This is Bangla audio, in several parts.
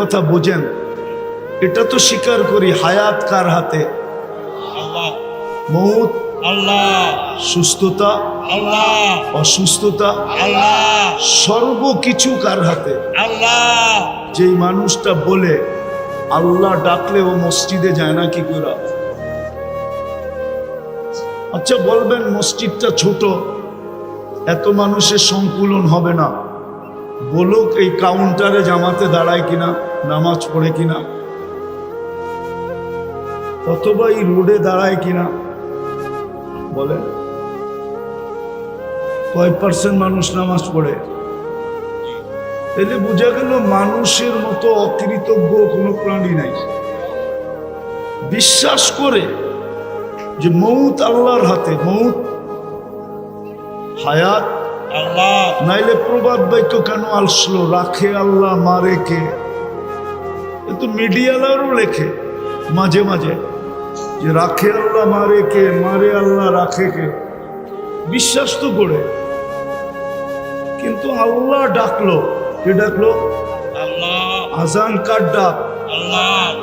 কথা বোঝেন? এটা তো স্বীকার করি হায়াত কার হাতে? আল্লাহ। মৌত আল্লাহ। সুস্থতা আল্লাহ। অসুস্থতা আল্লাহ। সর্বকিছু কার হাতে? আল্লাহ। যেই মানুষটা বলে আল্লাহ ডাকলে ও মসজিদে যায় না কি করে? আচ্ছা বলবেন মসজিদটা ছোট এত মানুষের সংকুলন হবে না। বলুক এই কাউন্টারে জামাতে দাঁড়ায় কিনা। নামাজ পড়ে কিনা? অথবা এই রোডে দাঁড়ায় কিনা? বলেন কয় পার্সেন্ট মানুষ নামাজ পড়ে? তাহলে বোঝা গেল মানুষের মতো অকৃতজ্ঞ কোনো প্রাণী নাই। বিশ্বাস করে যে মৌত আল্লাহর হাতে মৌত হায়াত আল্লাহ। নাইলে প্রবাদ বাক্য কেন আসলো? রাখে আল্লাহ মারে কে? এ তো মিডিয়ালারও লেখে মাঝে মাঝে। যে রাখে আল্লাহ মারে কে? মারে আল্লাহ রাখে কে? বিশ্বাস তো করে। কিন্তু আল্লাহ ডাকলো কে ডাকলো? আল্লাহ। আজান কার ডাক? আল্লাহ।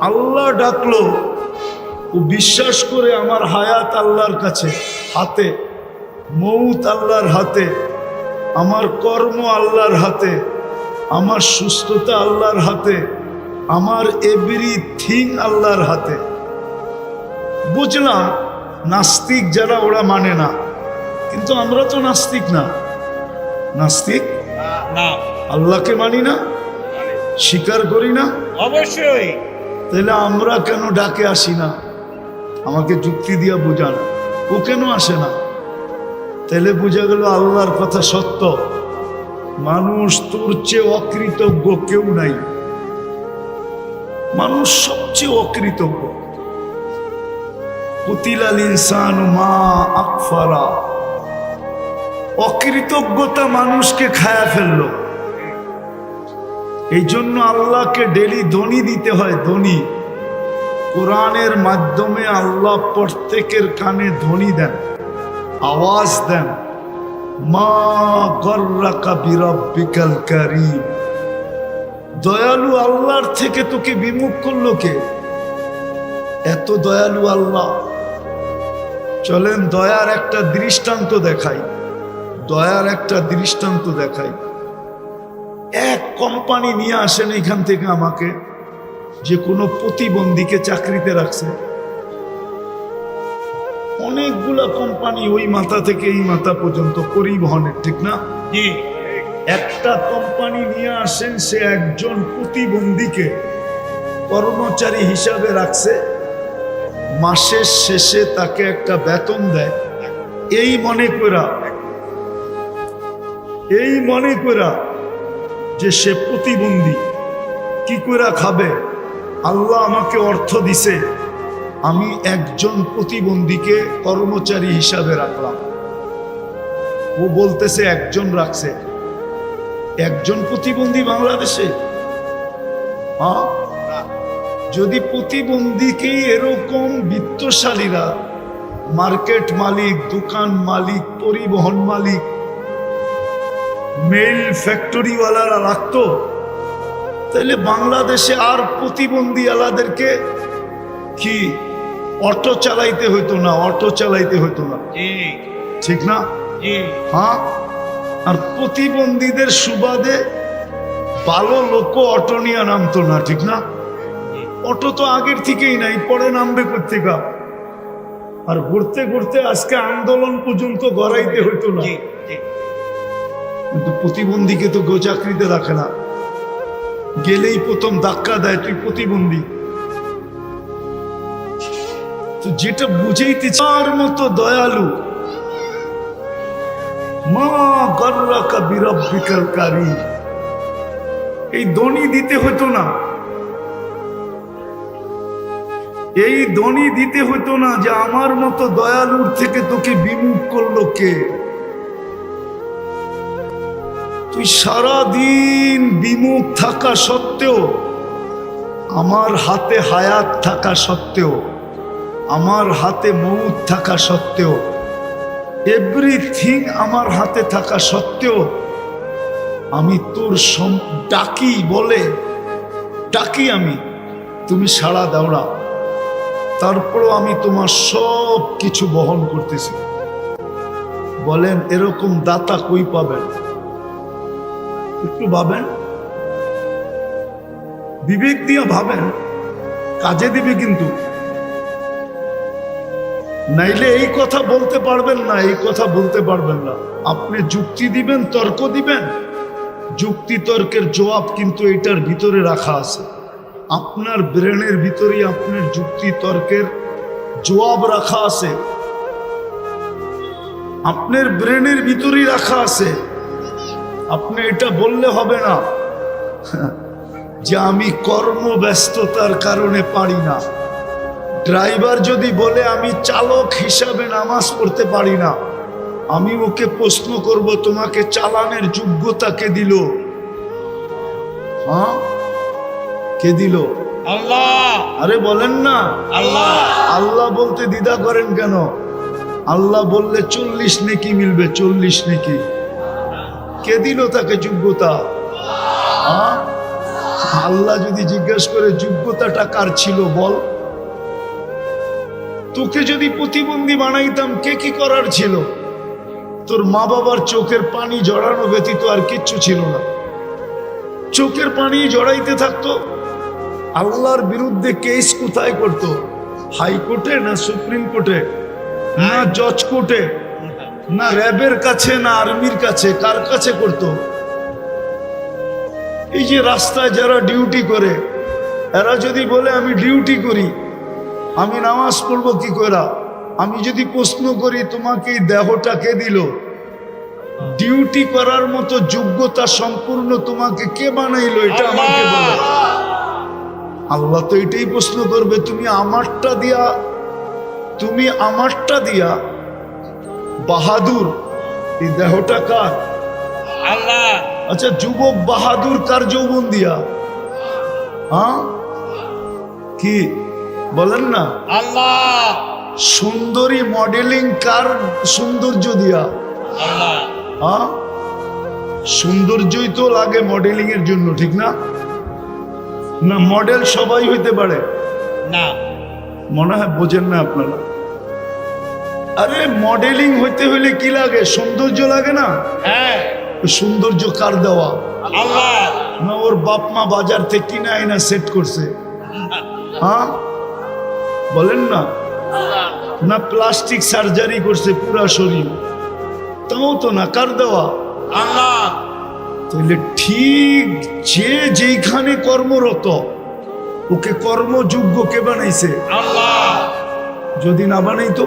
আল্লাহ ডাকলো ও বিশ্বাস করে আমার হায়াত আল্লাহর কাছে হাতে মৌত আল্লাহর হাতে আমার কর্ম আল্লাহর হাতে আমার সুস্থতা আল্লাহর হাতে আমার এভরি থিং আল্লাহর হাতে। বুঝলাম নাস্তিক যারা ওরা মানে না। কিন্তু আমরা তো নাস্তিক না। নাস্তিক? না। আল্লাহকে মানি না? স্বীকার করি না? অবশ্যই। তাহলে আমরা কেন ডাকে আসি না? আমাকে যুক্তি দিয়া বোঝান। ও কেন আসে না? তাহলে বোঝা গেল আল্লাহর কথা সত্য। মানুষ তোর চেয়ে অকৃতজ্ঞ কেউ নাই। মানুষ সবচেয়ে অকৃতজ্ঞ। কুতিলাল ইনসান মা আকফারা। অকৃতজ্ঞতা মানুষকে খায়া ফেলল। এই জন্য আল্লাহকে ডেলি ধনী দিতে হয়, ধনী। কোরআনের মাধ্যমে আল্লাহ প্রত্যেকের কানে ধ্বনি দেন, আওয়াজ দেন। মা গর্রাকা বিরব্বিকাল কারীম। দয়ালু আল্লাহর থেকে তোকে বিমুখ করল কে? এত দয়ালু আল্লাহ। চলেন, দয়ার একটা দৃষ্টান্ত দেখাই। দয়ার একটা দৃষ্টান্ত দেখাই। এক কোম্পানি নিয়ে আসেন এখান থেকে আমাকে, যে কোনো প্রতিবন্ধীকে চাকরিতে রাখছে। অনেকগুলা কোম্পানি ওই মাথা থেকে এই মাথা পর্যন্ত পরিবহনের, ঠিক না? একটা কোম্পানি নিয়ে আসেন সে একজন প্রতিবন্ধীকে কর্মচারী হিসাবে রাখছে। মাসের শেষে তাকে একটা বেতন দেয়। এই মনে করা এই মনে করা যে সে প্রতিবন্ধী, কি করে খাবে? আল্লাহ আমাকে অর্থ দিছে, আমি একজন প্রতিবন্ধীকে কর্মচারী হিসাবে রাখলাম। ও বলতেছে, একজন রাখছে। একজন প্রতিবন্ধী বাংলাদেশে? যদি প্রতিবন্ধীকেই এরকম বিত্তশালীরা মার্কেট মালিক দোকান মালিক পরিবহন মালিক মেল ফ্যাক্টরিওয়ালারা রাখতো তাহলে বাংলাদেশে আর প্রতিবন্ধী আলাদেরকে কি অটো চালাইতে হইতো না অটো চালাইতে হইতো না? ঠিক। না? হ্যাঁ? আর প্রতিবন্ধীদের সুবাদে ভালো লোক অটো নিয়ে নামতো না ঠিক না? অটো তো আগের থেকেই নাই পরে নামবে কোথেকা আর ঘুরতে ঘুরতে আজকে আন্দোলন পর্যন্ত গড়াইতে হইতো না। কিন্তু প্রতিবন্ধীকে তো গো চাকরিতে রাখে না। গেলেই প্রথম ধাক্কা দেয় তুই প্রতিবন্ধী। তো যেটা বুঝাইতে চার মতো দয়ালু মা এই দনি দিতে হতো না। এই দনি দিতে হতো না যে আমার মতো দয়ালুর থেকে তোকে বিমুখ করল কে? তুই সারাদিন বিমুখ থাকা সত্ত্বেও, আমার হাতে হায়াত থাকা সত্ত্বেও, আমার হাতে মৌত থাকা সত্ত্বেও এভরিথিং আমার হাতে থাকা সত্ত্বেও আমি তোর ডাকি বলে, ডাকি আমি, তুমি সাড়া দাও না। তারপরও আমি তোমার সব কিছু বহন করতেছি। বলেন, এরকম দাতা কই পাবেন? একটু ভাবেন। বিবেক দিয়ে ভাবেন, কাজে দিবে কিন্তু। নাইলে এই কথা বলতে পারবেন না, এই কথা বলতে পারবেন না। আপনি যুক্তি দিবেন, তর্ক দিবেন। যুক্তি তর্কের জবাব কিন্তু এটার ভিতরে রাখা আছে। আপনার ব্রেনের ভিতরেই আপনার যুক্তি তর্কের জবাব রাখা আছে। আপনার ব্রেনের ভিতরেই রাখা আছে। আপনি এটা বললে হবে না। যে আমি কর্মব্যস্ততার কারণে পারি না। ড্রাইভার যদি বলে আমি চালক হিসাবে নামাজ পড়তে পারি না আমি ওকে প্রশ্ন করব তোমাকে চালানের যোগ্যতা কে দিল? হ্যাঁ? কে দিল? আল্লাহ! আরে বলেন না। আল্লাহ! আল্লাহ বলতে দ্বিধা করেন কেন? আল্লাহ বললে চল্লিশ নেকি মিলবে চল্লিশ নেকি। কে দিল তাকে যোগ্যতা? হ্যাঁ? আল্লাহ যদি জিজ্ঞেস করে যোগ্যতাটা কার ছিল বল? তোকে যদি প্রতিবন্ধী বানাইতাম কে কি করার ছিল? তোর মা বাবার চোখের পানি জড়ানো ব্যতীত আর কিচ্ছু ছিল না। চোখের পানি জড়াইতে থাকতো আল্লাহর বিরুদ্ধে কেস কোথায় করতো? হাইকোর্টে না সুপ্রিম কোর্টে? না জজ কোর্টে? না র্যাবের কাছে না আর্মির কাছে? কার কাছে করতো? এই যে রাস্তায় যারা ডিউটি করে এরা যদি বলে আমি ডিউটি করি আমি নামাজ পড়ব কি করা? আমি যদি প্রশ্ন করি তোমাকে দেহটা কে দিল? ডিউটি করার মতো যোগ্যতা সম্পূর্ণ তোমাকে কে বানাইলো? এটা আমাকে বলো। আল্লাহ তো এটাই প্রশ্ন করবে তুমি আমারটা দিয়া তুমি আমারটা দিয়া বাহাদুর এই দেহটা কার? আল্লাহ! আচ্ছা যুবক বাহাদুর কার যৌবন দিয়া? হ্যাঁ? কি? বলেন না। আল্লাহ। সুন্দরী মডেলিং কার সৌন্দর্য দিয়া? আল্লাহ। হ্যাঁ? সৌন্দর্যই তো লাগে মডেলিং এর জন্য ঠিক না? না মডেল সবাই হইতে পারে। না। মনে হয় বোঝেন না আপনারা। আরে মডেলিং হইতে হইলে কি লাগে? সৌন্দর্য লাগে না? হ্যাঁ। সৌন্দর্য কার দেওয়া? আল্লাহ। না ওর বাপ মা বাজার থেকে কিনে আইনা সেট করছে। হ্যাঁ? বলেন না? না প্লাস্টিক সার্জারি করছে পুরা শরীর। তাও তো না কার দেওয়া। আল্লাহ তাহলে ঠিক যে যেইখানে কর্মরত, ওকে কর্মযোগ্য কে বানাইছে? আল্লাহ যদি না বানাইতো।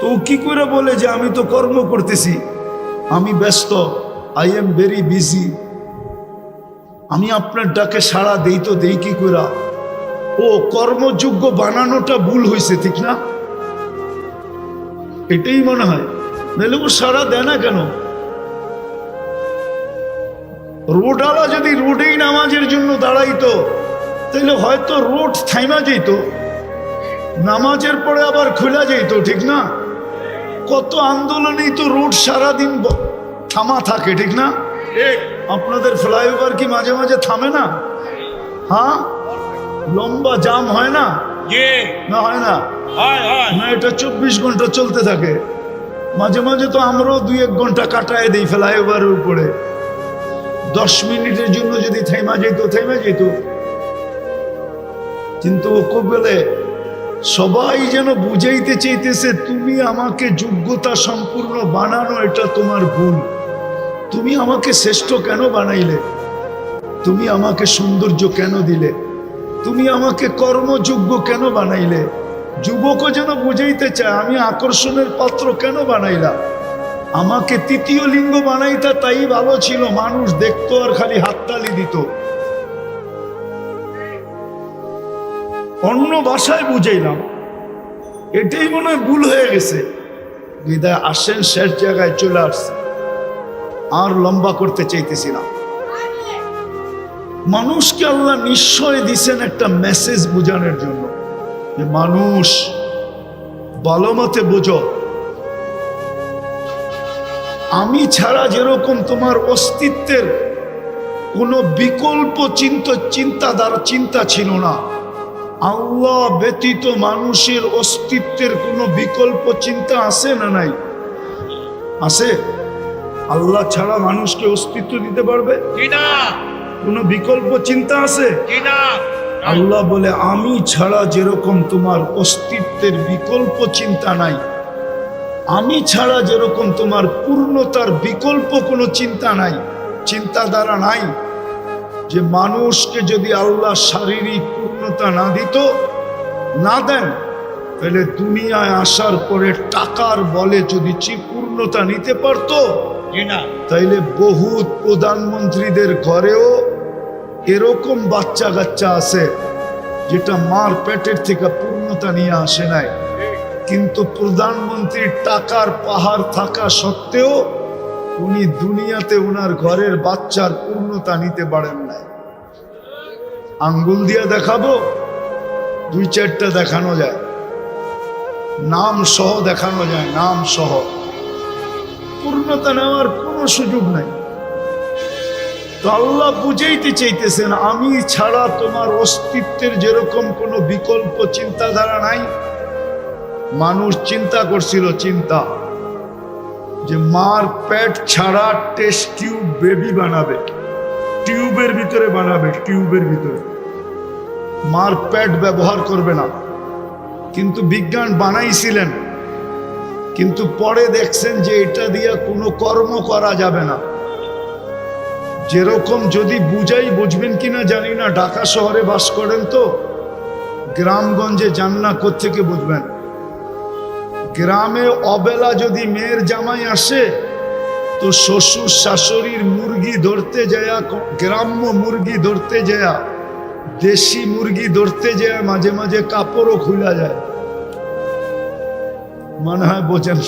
তো কি করে বলে যে আমি তো কর্ম করতেছি? আমি ব্যস্ত আই এম ভেরি বিজি আমি আপনার ডাকে সাড়া দেই তো দেই কি করে ও কর্মযোগ্য বানানোটা ভুল হয়েছে, ঠিক না? এটাই মনে হয়। নাহলে ও সারা দেয় না কেন? রোডওয়ালা যদি রোডেই নামাজের জন্য দাঁড়াইতো, তাহলে হয়তো রোড থাইমা যেত, নামাজের পরে আবার খোলা যেত, ঠিক না? কত আন্দোলনেই তো রোড সারাদিন থামা থাকে, ঠিক না? আপনাদের ফ্লাইওভার কি মাঝে মাঝে থামে না? হ্যাঁ? লম্বা জাম হয় না? না হয় না? হয় হয়। না এটা চব্বিশ ঘণ্টা চলতে থাকে। মাঝে মাঝে তো আমরাও দুই এক ঘণ্টা কাটায় দিই ফ্লাইওভারের উপরে। দশ মিনিটের জন্য যদি থেমা যেত থেমে যেত। কিন্তু ও বলে সবাই যেন বুঝাইতে চাইতেছে তুমি আমাকে যোগ্যতা সম্পূর্ণ বানানো এটা তোমার ভুল। তুমি আমাকে শ্রেষ্ঠ কেন বানাইলে? তুমি আমাকে সৌন্দর্য কেন দিলে? তুমি আমাকে কর্মযোগ্য কেন বানাইলে? যুবকও যেন বুঝাইতে চায়, আমি আকর্ষণের পাত্র কেন বানাইলা আমাকে তৃতীয় লিঙ্গ বানাইতা তাই ভালো ছিল, মানুষ দেখতো আর খালি হাততালি দিত। অন্য ভাষায় বুঝাইলাম। এটাই মনে হয় ভুল হয়ে গেছে। বিদায় আসেন শেষ জায়গায় চলে আসছে। আর লম্বা করতে চাইতেছি না। মানুষকে আল্লাহ নিশ্চয় দিছেন একটা মেসেজ বোঝানোর জন্য। যে মানুষ, ভালো মতে বোঝো। আমি ছাড়া যেরকম তোমার অস্তিত্বের কোনো বিকল্প চিন্তা, চিন্তাধারা, চিন্তা ছিল না। আল্লাহ ব্যতীত মানুষের অস্তিত্বের কোনো বিকল্প চিন্তা আছে না নাই? আছে? আল্লাহ ছাড়া মানুষকে অস্তিত্ব দিতে পারবে? না? কোনো বিকল্প চিন্তা আছে? আল্লাহ বলে আমি ছাড়া যেরকম তোমার অস্তিত্বের বিকল্প চিন্তা নাই আমি ছাড়া যেরকম তোমার পূর্ণতার বিকল্প কোনো চিন্তা নাই চিন্তাধারা নাই যে মানুষকে যদি আল্লাহ শারীরিক পূর্ণতা না দিত না দেন তাহলে দুনিয়ায় আসার পরে টাকার বলে যদি পূর্ণতা নিতে পারতো তাইলে বহুত প্রধানমন্ত্রীদের ঘরেও এরকম বাচ্চা কাচ্চা আছে যেটা মার পেটের থেকে পূর্ণতা নিয়ে আসে নাই। কিন্তু প্রধানমন্ত্রীর টাকার পাহাড় থাকা সত্ত্বেও উনি দুনিয়াতে ওনার ঘরের বাচ্চার পূর্ণতা নিতে পারেন নাই। আঙ্গুল দিয়ে দেখাবো, দুই চারটা দেখানো যায়। নাম সহ দেখানো যায়, নাম সহ। পূর্ণতা নেওয়ার কোনো সুযোগ নাই। আল্লাহ বুঝাইতে চাইতেছেন, আমি ছাড়া তোমার অস্তিত্বের যেরকম কোনো বিকল্প চিন্তাধারা নাই। মানুষ চিন্তা করছিল, চিন্তা যে মার পেট ছাড়া টেস্ট টিউব বেবি বানাবে। টিউবের ভিতরে বানাবে টিউবের ভিতরে। মার পেট ব্যবহার করবে না। কিন্তু বিজ্ঞান বানাইছিলেন, কিন্তু পরে দেখছেন যে এটা দিয়ে কোনো কর্ম করা যাবে না। যেরকম যদি বুঝাই, বুঝবেন কিনা জানি না। ঢাকা শহরে বাস করেন তো? গ্রামগঞ্জে যান না থেকে বুঝবেন? গ্রামে অবেলা যদি মেয়ের জামাই আসে, তো শ্বশুর শাশুড়ির মুরগি ধরতে যায়া, গ্রাম্য মুরগি ধরতে যায়া, দেশি মুরগি ধরতে যায় মাঝে মাঝে কাপড়ও খুলা যায়। মনে হয় বোঝেন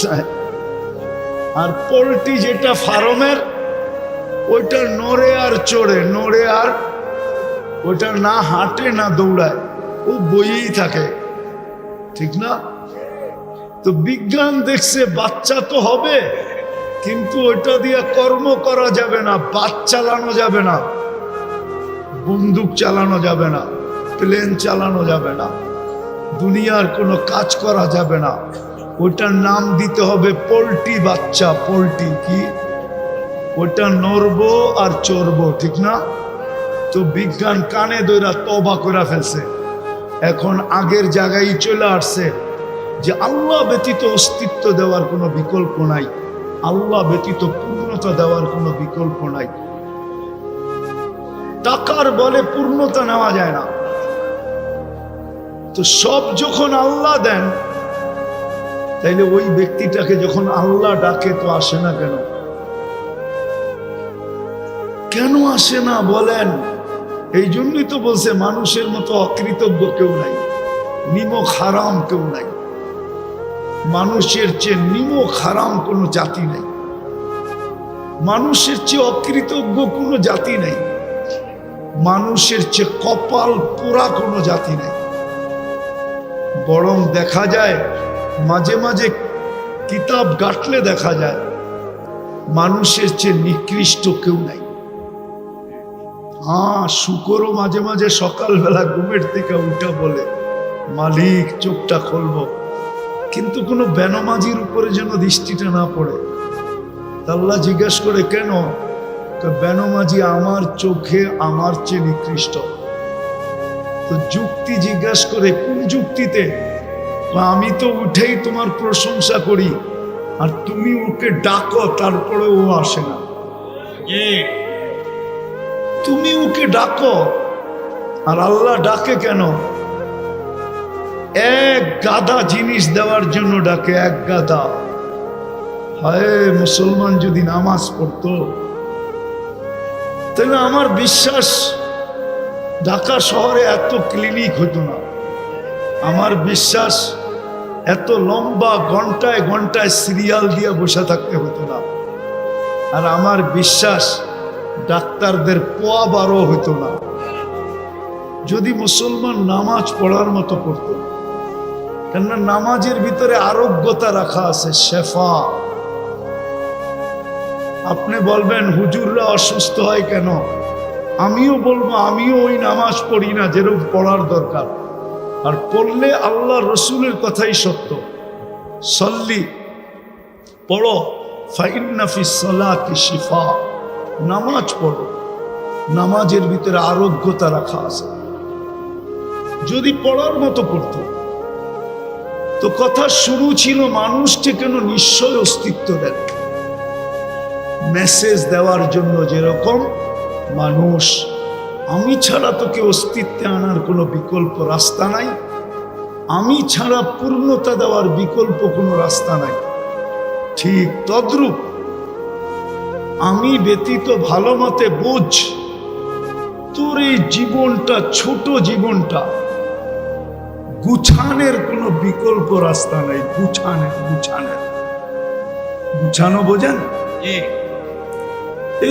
আর পোলট্রি যেটা ফার্মের ওইটা নড়ে আর চড়ে, নড়ে আর ওইটা না হাঁটে, না দৌড়ায়, ও বইয়েই থাকে। ঠিক না? তো বিজ্ঞান দেখছে বাচ্চা তো হবে, কিন্তু ওইটা দিয়ে কর্ম করা যাবে না, বাস চালানো যাবে না, বন্দুক চালানো যাবে না, প্লেন চালানো যাবে না, দুনিয়ার কোনো কাজ করা যাবে না। ওইটার নাম দিতে হবে পোলট্রি বাচ্চা, পোলট্রি কি? ওটা নড়বো আর চড়বো, ঠিক না? তো বিজ্ঞান কানে দইরা তবা করে ফেলছে। এখন আগের জায়গায় চলে আসছে যে আল্লাহ ব্যতীত অস্তিত্ব দেওয়ার কোনো বিকল্প নাই। আল্লাহ ব্যতীত পূর্ণতা দেওয়ার কোনো বিকল্প নাই। টাকার বলে পূর্ণতা নেওয়া যায় না। তো সব যখন আল্লাহ দেন, তাইলে ওই ব্যক্তিটাকে যখন আল্লাহ ডাকে তো আসে না কেন? কেন আসে না বলেন? এই জন্যই তো বলছে, মানুষের মতো অকৃতজ্ঞ কেউ নাই নিমক হারাম কেউ নাই। মানুষের চেয়ে নিমক হারাম কোনো জাতি নাই। মানুষের চেয়ে অকৃতজ্ঞ কোনো জাতি নাই। মানুষের চেয়ে কপাল পোড়া কোনো জাতি নাই। বরং দেখা যায়, মাঝে মাঝে কিতাব গাটলে দেখা যায়, মানুষের চেয়ে নিকৃষ্ট কেউ নাই। হ্যাঁ শুকরও মাঝে মাঝে সকালবেলা ঘুমের থেকে উঠা বলে, মালিক, চোখটা খুলবো। কিন্তু কোনো বেনমাজির উপরে যেন দৃষ্টিটা না পড়ে। আল্লাহ জিজ্ঞেস করে, কেন? বেনমাজি আমার চোখে, আমার চেয়ে নিকৃষ্ট। তো যুক্তি জিজ্ঞেস করে, কোন যুক্তিতে? আমি তো উঠেই তোমার প্রশংসা করি, আর তুমি ওকে ডাকো তারপরে ও আসে না। তুমি ওকে ডাকো। আর আল্লাহ ডাকে কেন? এক গাদা জিনিস দেওয়ার জন্য ডাকে, এক গাদা। হায়, মুসলমান যদি নামাজ পড়তো, তাহলে আমার বিশ্বাস ঢাকা শহরে এত ক্লিনিক হতো না। আমার বিশ্বাস এত লম্বা ঘন্টায় ঘন্টায় সিরিয়াল দিয়ে বসে থাকতে হতো না। আর আমার বিশ্বাস ডাক্তারদের পোয়া বারো হতো না। যদি মুসলমান নামাজ পড়ার মতো পড়ত। কেননা নামাজের ভিতরে আরোগ্যতা রাখা আছে, শেফা। আপনি বলবেন, হুজুররা অসুস্থ হয় কেন? আমিও বলব, আমিও ওই নামাজ পড়ি না যেরকম পড়ার দরকার। আর পড়লে আল্লাহ রসুলের কথাই সত্য। সল্লি, পড়ো ফাইন্নাফি সলাতি শিফা। নামাজ পড়ো। নামাজের ভিতরে আরোগ্যতা রাখা আছে। যদি পড়ার মতো পড়তো, তো কথা শুরু ছিল মানুষকে কেন নিশ্চয় অস্তিত্ব দেন? মেসেজ দেওয়ার জন্য যেরকম মানুষ, আমি ছাড়া তোকে অস্তিত্বে আনার কোনো বিকল্প রাস্তা নাই। আমি ছাড়া পূর্ণতা দেওয়ার বিকল্প কোনো রাস্তা নাই। ঠিক তদ্রূপ আমি ব্যতীত ভালো মতে বোঝ। তোর এই জীবনটা ছোট জীবনটা গুছানের কোনো বিকল্প রাস্তা নাই। গুছানের গুছানের। গুছানো বোঝেন?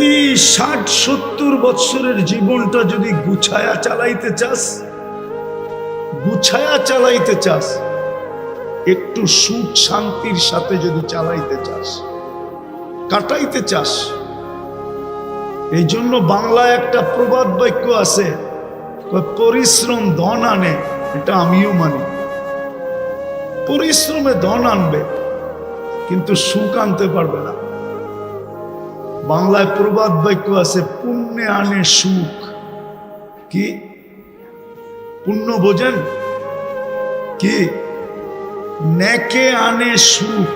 এই ষাট সত্তর বৎসরের জীবনটা যদি গুছায়া চালাইতে চাস গুছায়া চালাইতে চাস একটু সুখ শান্তির সাথে যদি চালাইতে চাস কাটাইতে চাস এই জন্য বাংলায় একটা প্রবাদ বাক্য আছে পরিশ্রম ধন আনে, এটা আমিও মানি। পরিশ্রমে ধন আনবে, কিন্তু সুখ আনতে পারবে না। বাংলায় প্রবাদ বাক্য আছে, পুণ্যে আনে সুখ। কি? পুণ্য বোঝেন? কি? নেকে আনে সুখ।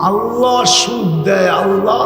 আল্লাহ সুখ দেয়, আল্লাহ